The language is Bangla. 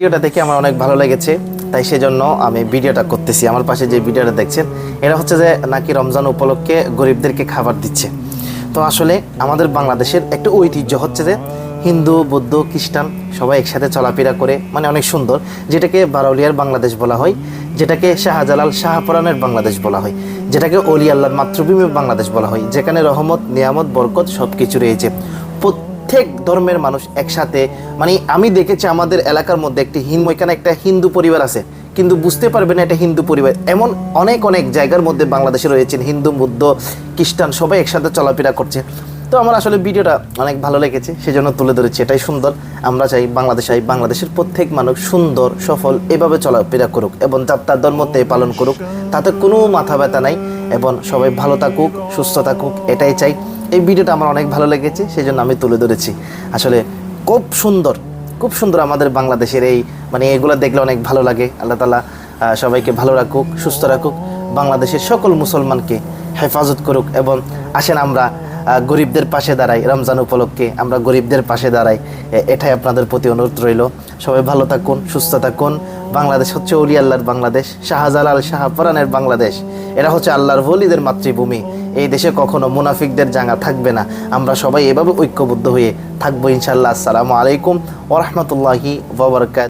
ভিডিওটা দেখে আমার অনেক ভালো লেগেছে, তাই সেজন্য আমি ভিডিওটা করতেছি। আমার পাশে যে ভিডিওটা দেখছেন, এটা হচ্ছে যে নাকি রমজান উপলক্ষে গরিবদেরকে খাবার দিচ্ছে। তো আসলে আমাদের বাংলাদেশের একটা ঐতিহ্য হচ্ছে যে হিন্দু, বৌদ্ধ, খ্রিস্টান সবাই একসাথে চলাফেরা করে মানে অনেক সুন্দর, যেটাকে বারৌলিয়ার বাংলাদেশ বলা হয়, যেটাকে শাহজালাল শাহপরানের বাংলাদেশ বলা হয়, যেটাকে অলি আল্লাহর মাতৃভূমির বাংলাদেশ বলা হয়, যেখানে রহমত, নিয়ামত, বরকত সব কিছু রয়েছে। প্রত্যেক ধর্মের মানুষ একসাথে মানে আমি দেখেছি আমাদের এলাকার মধ্যে একটি হিন্দু এখানে একটা হিন্দু পরিবার আছে, কিন্তু বুঝতে পারবে না এটা হিন্দু পরিবার। এমন অনেক অনেক জায়গার মধ্যে বাংলাদেশে রয়েছেন হিন্দু, বৌদ্ধ, খ্রিস্টান, সবাই একসাথে চলাফেরা করছে। তো আমার আসলে ভিডিওটা অনেক ভালো লেগেছে, সেজন্য তুলে ধরেছি, এটাই সুন্দর। আমরা চাই বাংলাদেশ আই, বাংলাদেশের প্রত্যেক মানুষ সুন্দর, সফল, এভাবে চলাফেরা করুক এবং যাত্রার ধর্মতে পালন করুক, তাতে কোনো মাথা ব্যথা নাই এবং সবাই ভালো থাকুক, সুস্থ থাকুক, এটাই চাই। এই ভিডিওটা আমার অনেক ভালো লেগেছে সেই জন্য আমি তুলে ধরেছি। আসলে খুব সুন্দর খুব সুন্দর আমাদের বাংলাদেশের এই মানে এগুলো দেখলে অনেক ভালো লাগে। আল্লাহ তালা সবাইকে ভালো রাখুক, সুস্থ রাখুক, বাংলাদেশের সকল মুসলমানকে হেফাজত করুক এবং আসেন আমরা গরিবদের পাশে দাঁড়াই, রমজান উপলক্ষে আমরা গরিবদের পাশে দাঁড়াই। এটাই আপনাদের প্রতি অনুরোধ রইল। সবাই ভালো থাকুন, সুস্থ থাকুন। বাংলাদেশ হচ্ছে অলি আল্লাহর বাংলাদেশ, শাহজালাল শাহপরানের বাংলাদেশ। এটা হচ্ছে আল্লাহর বলিদের মাতৃভূমি। এই দেশে কখনো মুনাফিকদের জাঙ্গা থাকবে না। আমরা সবাই এভাবে ঐক্যবদ্ধ হয়ে থাকব ইনশাল্লাহ আসসালামু আলাইকুম ওরহমতুল্লাহি ওবরকাত